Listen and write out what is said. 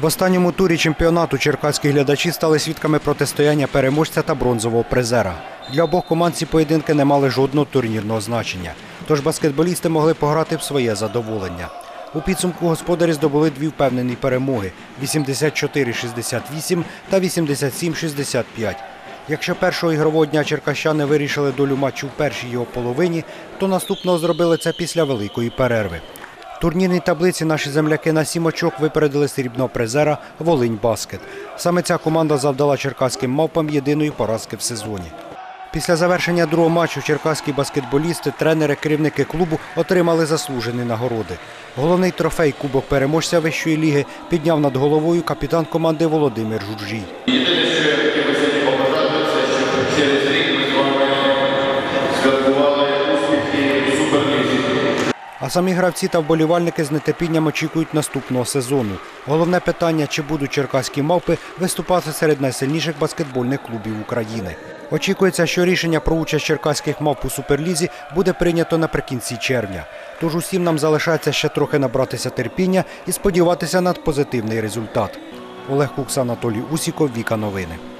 В останньому турі чемпіонату черкаські глядачі стали свідками протистояння переможця та бронзового призера. Для обох команд ці поєдинки не мали жодного турнірного значення. Тож баскетболісти могли пограти в своє задоволення. У підсумку господарі здобули дві впевнені перемоги 84-68 та 87-65. Якщо першого ігрового дня черкащани вирішили долю матчу в першій його половині, то наступного зробили це після великої перерви. Турнірній таблиці наші земляки на сім очок випередили срібного призера Волинь Баскет. Саме ця команда завдала черкаським мавпам єдиної поразки в сезоні. Після завершення другого матчу черкаські баскетболісти, тренери, керівники клубу отримали заслужені нагороди. Головний трофей Кубок переможця вищої ліги підняв над головою капітан команди Володимир Журжій. Єдине, що я хотів побажати, це щоб Самі гравці та вболівальники з нетерпінням очікують наступного сезону. Головне питання, чи будуть черкаські мавпи виступати серед найсильніших баскетбольних клубів України. Очікується, що рішення про участь черкаських мавп у суперлізі буде прийнято наприкінці червня. Тож усім нам залишається ще трохи набратися терпіння і сподіватися на позитивний результат. Олег Кукс, Анатолій Усіков, Віка Новини.